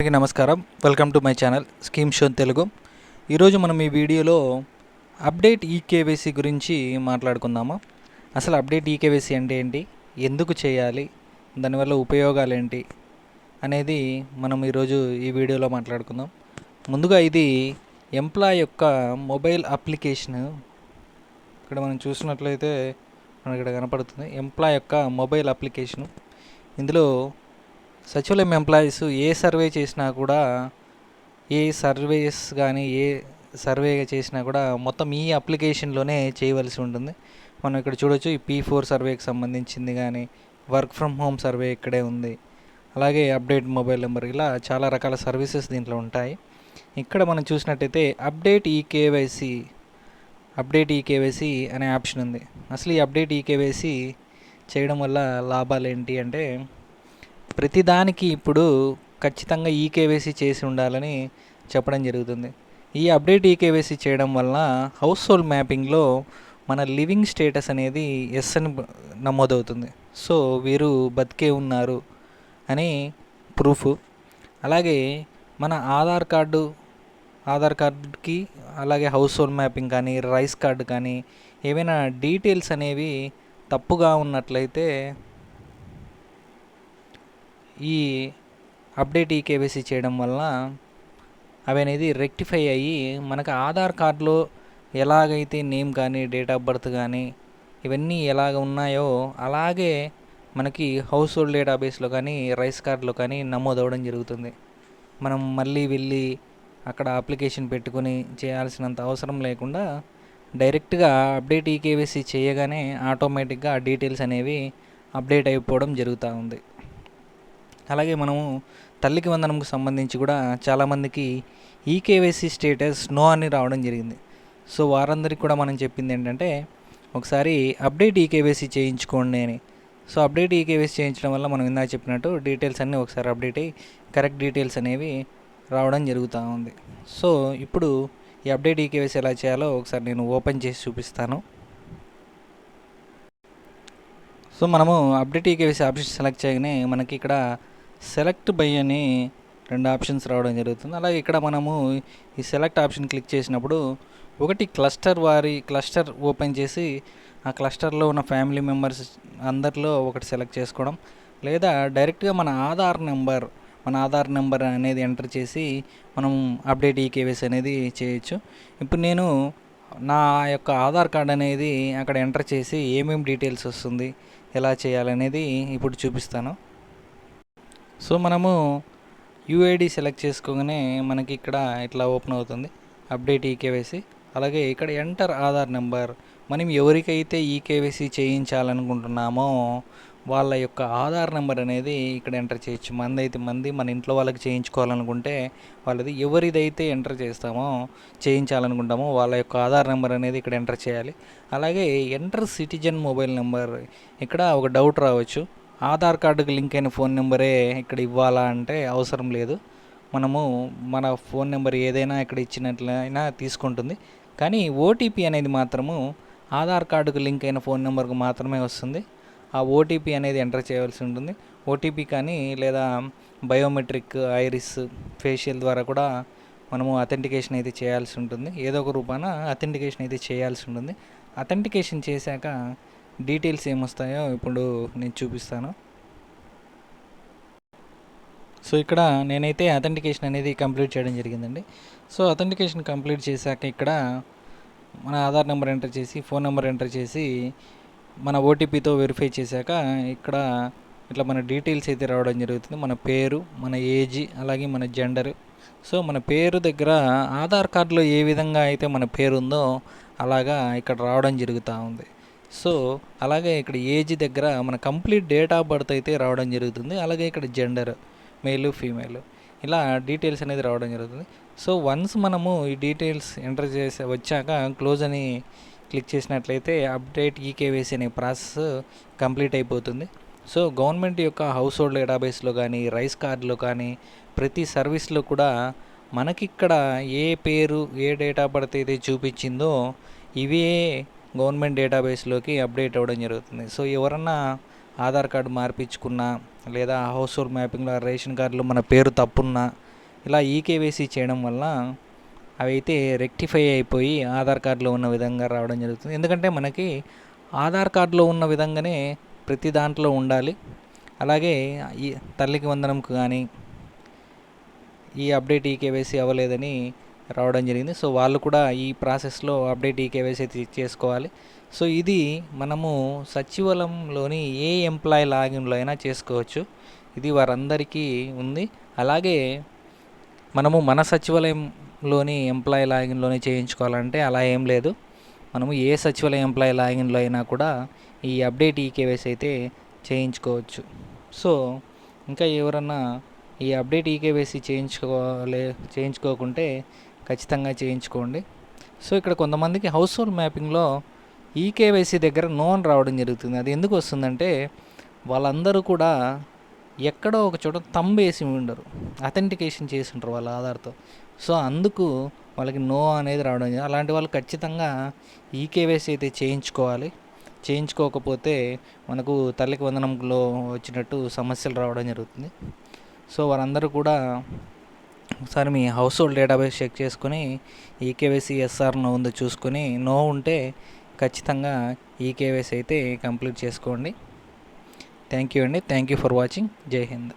అందరికీ నమస్కారం. Welcome to my channel scheme show Telugu. ఈరోజు మనం ఈ వీడియోలో అప్డేట్ ఈకేవైసీ గురించి మాట్లాడుకుందాము? అసలు అప్డేట్ ఈకేవైసీ అంటే ఏంటి? ఎందుకు చేయాలి? దానివల్ల ఉపయోగాలు ఏంటి అనేది మనం ఈరోజు ఈ వీడియోలో మాట్లాడుకుందాం. ముందుగా ఇది ఎంప్లాయ్ యొక్క మొబైల్ అప్లికేషన్. ఇక్కడ మనం చూసినట్లయితే మనకి ఇక్కడ కనపడుతుంది. ఎంప్లాయ్ యొక్క మొబైల్ అప్లికేషను. ఇందులో సచివాలయం ఎంప్లాయీస్ ఏ సర్వే చేసినా కూడా ఏ సర్వేస్ కానీ ఏ సర్వే చేసినా కూడా మొత్తం ఈ అప్లికేషన్లోనే చేయవలసి ఉంటుంది. మనం ఇక్కడ చూడొచ్చు ఈ పీ ఫోర్ సర్వేకి సంబంధించింది కానీ వర్క్ ఫ్రమ్ హోమ్ సర్వే ఇక్కడే ఉంది. అలాగే అప్డేట్ మొబైల్ నెంబర్ ఇలా చాలా రకాల సర్వీసెస్ దీంట్లో ఉంటాయి. ఇక్కడ మనం చూసినట్టయితే update e KYC update e KYC అనే ఆప్షన్ ఉంది. అసలు ఈ అప్డేట్ ఈ కేవైసీ చేయడం వల్ల లాభాలు ఏంటి అంటే ప్రతిదానికి ఇప్పుడు ఖచ్చితంగా ఈ కేవైసీ చేసి ఉండాలని చెప్పడం జరుగుతుంది. ఈ అప్డేట్ ఈ కేవైసీ చేయడం వలన హౌస్ హోల్డ్ మ్యాపింగ్లో మన లివింగ్ స్టేటస్ అనేది ఎస్ అని నమోదవుతుంది. సో వీరు బతికే ఉన్నారు అని ప్రూఫ్. అలాగే మన ఆధార్ కార్డు ఆధార్ కార్డుకి అలాగే హౌస్ హోల్డ్ మ్యాపింగ్ కానీ రైస్ కార్డు కానీ ఏవైనా డీటెయిల్స్ అనేవి తప్పుగా ఉన్నట్లయితే ఈ అప్డేట్ ఈ కేవైసీ చేయడం వలన అవి అనేది రెక్టిఫై అయ్యి మనకు ఆధార్ కార్డులో ఎలాగైతే నేమ్ కానీ డేట్ ఆఫ్ బర్త్ కానీ ఇవన్నీ ఎలాగ ఉన్నాయో అలాగే మనకి హౌస్ హోల్డ్ డేటాబేస్లో కానీ రైస్ కార్డులో కానీ నమోదవడం జరుగుతుంది. మనం మళ్ళీ వెళ్ళి అక్కడ అప్లికేషన్ పెట్టుకొని చేయాల్సినంత అవసరం లేకుండా డైరెక్ట్గా అప్డేట్ ఈ కేవైసీ చేయగానే ఆటోమేటిక్గా ఆ డీటెయిల్స్ అనేవి అప్డేట్ అయిపోవడం జరుగుతూ ఉంది. అలాగే మనము తల్లికి వందనంకు సంబంధించి కూడా చాలామందికి ఈకేవైసీ స్టేటస్ నో అని రావడం జరిగింది. సో వారందరికీ కూడా మనం చెప్పింది ఏంటంటే ఒకసారి అప్డేట్ ఈకేవైసీ చేయించుకోండి అని. సో అప్డేట్ ఈకేవైసీ చేయించడం వల్ల మనం ఇందాక చెప్పినట్టు డీటెయిల్స్ అన్నీ ఒకసారి అప్డేట్ అయ్యి కరెక్ట్ డీటెయిల్స్ అనేవి రావడం జరుగుతూ ఉంది. సో ఇప్పుడు ఈ అప్డేట్ ఈకేవైసీ ఎలా చేయాలో ఒకసారి నేను ఓపెన్ చేసి చూపిస్తాను. సో మనము అప్డేట్ ఈకేవైసీ ఆప్షన్ సెలెక్ట్ చేయగానే మనకి ఇక్కడ సెలెక్ట్ బై అని రెండు ఆప్షన్స్ రావడం జరుగుతుంది. అలాగే ఇక్కడ మనము ఈ సెలెక్ట్ ఆప్షన్ క్లిక్ చేసినప్పుడు ఒకటి క్లస్టర్ వారి క్లస్టర్ ఓపెన్ చేసి ఆ క్లస్టర్లో ఉన్న ఫ్యామిలీ మెంబర్స్ అందరిలో ఒకటి సెలెక్ట్ చేసుకోవడం. లేదా డైరెక్ట్గా మన ఆధార్ నెంబర్ మన ఆధార్ నెంబర్ అనేది ఎంటర్ చేసి మనం అప్డేట్ ఈకేవీఎస్ అనేది చేయొచ్చు. ఇప్పుడు నేను నా యొక్క ఆధార్ కార్డ్ అనేది అక్కడ ఎంటర్ చేసి ఏమేమి డీటెయిల్స్ వస్తుంది ఎలా చేయాలనేది ఇప్పుడు చూపిస్తాను. సో మనము యూఐడి సెలెక్ట్ చేసుకోగానే మనకి ఇక్కడ ఇట్లా ఓపెన్ అవుతుంది. అప్డేట్ ఈకేవైసీ అలాగే ఇక్కడ ఎంటర్ ఆధార్ నెంబర్. మనం ఎవరికైతే ఈకేవైసీ చేయించాలనుకుంటున్నామో వాళ్ళ యొక్క ఆధార్ నెంబర్ అనేది ఇక్కడ ఎంటర్ చేయొచ్చు. మంది అయితే మంది మన ఇంట్లో వాళ్ళకి చేయించుకోవాలనుకుంటే వాళ్ళది ఎవరిదైతే ఎంటర్ చేస్తామో చేయించాలనుకుంటామో వాళ్ళ యొక్క ఆధార్ నెంబర్ అనేది ఇక్కడ ఎంటర్ చేయాలి. అలాగే ఎంటర్ సిటిజన్ మొబైల్ నెంబర్. ఇక్కడ ఒక డౌట్ రావచ్చు. ఆధార్ కార్డుకి లింక్ అయిన ఫోన్ నెంబరే ఇక్కడ ఇవ్వాలా అంటే అవసరం లేదు. మనము మన ఫోన్ నెంబర్ ఏదైనా ఇక్కడ ఇచ్చినట్లయినా తీసుకుంటుంది. కానీ ఓటీపీ అనేది మాత్రము ఆధార్ కార్డుకు లింక్ అయిన ఫోన్ నెంబర్కు మాత్రమే వస్తుంది. ఆ ఓటీపీ అనేది ఎంటర్ చేయవలసి ఉంటుంది. ఓటీపీ కానీ లేదా బయోమెట్రిక్ ఐరిస్ ఫేషియల్ ద్వారా కూడా మనము అథెంటికేషన్ అయితే చేయాల్సి ఉంటుంది. ఏదో ఒక రూపాన అథెంటికేషన్ అయితే చేయాల్సి ఉంటుంది. అథెంటికేషన్ చేశాక డీటెయిల్స్ ఏమొస్తాయో ఇప్పుడు నేను చూపిస్తాను. సో ఇక్కడ నేనైతే అథెంటికేషన్ అనేది కంప్లీట్ చేయడం జరిగిందండి. సో అథెంటికేషన్ కంప్లీట్ చేశాక ఇక్కడ మన ఆధార్ నెంబర్ ఎంటర్ చేసి ఫోన్ నెంబర్ ఎంటర్ చేసి మన ఓటీపీతో వెరిఫై చేశాక ఇక్కడ ఇట్లా మన డీటెయిల్స్ అయితే రావడం జరుగుతుంది. మన పేరు మన ఏజ్ అలాగే మన జెండర్ సో మన పేరు దగ్గర ఆధార్ కార్డులో ఏ విధంగా అయితే మన పేరు ఉందో అలాగా ఇక్కడ రావడం జరుగుతూ ఉంది. సో అలాగే ఇక్కడ ఏజ్ దగ్గర మన కంప్లీట్ డేట్ ఆఫ్ బర్త్ అయితే రావడం జరుగుతుంది. అలాగే ఇక్కడ జెండర్ మేల్ ఫీమేల్ ఇలా డీటెయిల్స్ అనేది రావడం జరుగుతుంది. సో వన్స్ మనము ఈ డీటెయిల్స్ ఎంటర్ చేసి వచ్చాక క్లోజ్ అని క్లిక్ చేసినట్లయితే అప్డేట్ ఈకేవైసీ అనే ప్రాసెస్ కంప్లీట్ అయిపోతుంది. సో గవర్నమెంట్ యొక్క హౌస్ హోల్డ్ డేటాబేస్లో కానీ రైస్ కార్డులో కానీ ప్రతి సర్వీస్లో కూడా మనకిక్కడ ఏ పేరు ఏ డేట్ ఆఫ్ బర్త్ అయితే చూపించిందో ఇవే గవర్నమెంట్ డేటాబేస్లోకి అప్డేట్ అవ్వడం జరుగుతుంది. సో ఎవరన్నా ఆధార్ కార్డు మార్పించుకున్నా లేదా హౌస్ హోల్డ్ మ్యాపింగ్లో రేషన్ కార్డులో మన పేరు తప్పున్నా ఇలా ఈకేవైసీ చేయడం వల్ల అవైతే రెక్టిఫై అయిపోయి ఆధార్ కార్డులో ఉన్న విధంగా రావడం జరుగుతుంది. ఎందుకంటే మనకి ఆధార్ కార్డులో ఉన్న విధంగానే ప్రతి దాంట్లో ఉండాలి. అలాగే ఈ తల్లికి వందనంకు కానీ ఈ అప్డేట్ ఈకేవైసీ అవ్వలేదని రావడం జరిగింది. సో వాళ్ళు కూడా ఈ ప్రాసెస్లో అప్డేట్ ఈకేవైసీ అయితే చేసుకోవాలి సో ఇది మనము సచివాలయంలోని ఏ ఎంప్లాయీ లాగిన్లో అయినా చేసుకోవచ్చు. ఇది వారందరికీ ఉంది. అలాగే మనము మన సచివాలయంలోని ఎంప్లాయీ లాగిన్లోనే చేయించుకోవాలంటే అలా ఏం లేదు. మనము ఏ సచివాలయం ఎంప్లాయీ లాగిన్లో అయినా కూడా ఈ అప్డేట్ ఈకేవైసీ అయితే చేయించుకోవచ్చు. సో ఇంకా ఎవరన్నా ఈ అప్డేట్ ఈకేవైసీ చేయించుకోలే చేయించుకోకుంటే ఖచ్చితంగా చేయించుకోండి. సో ఇక్కడ కొంతమందికి హౌస్ హోల్డ్ మ్యాపింగ్లో ఈకేవైసీ దగ్గర నోన్ రావడం జరుగుతుంది. అది ఎందుకు వస్తుందంటే వాళ్ళందరూ కూడా ఎక్కడో ఒక చోట తంబేసి ఉండరు. అథెంటికేషన్ చేసి ఉంటారు వాళ్ళ ఆధార్తో. సో అందుకు వాళ్ళకి నో అనేది రావడం జరుగుతుంది. అలాంటి వాళ్ళు ఖచ్చితంగా ఈకేవైసీ అయితే చేయించుకోవాలి. చేయించుకోకపోతే మనకు తల్లికి వందనంలో వచ్చినట్టు సమస్యలు రావడం జరుగుతుంది. సో వారందరూ కూడా ఒకసారి మీ హౌస్ హోల్డ్ డేటాబేస్ చెక్ చేసుకుని ఈకేవైసీ ఎస్ఆర్ నో ఉందో చూసుకుని నో ఉంటే ఖచ్చితంగా ఈకేవైసీ అయితే కంప్లీట్ చేసుకోండి. థ్యాంక్ యూ అండి. Thank you for watching. జై హింద్.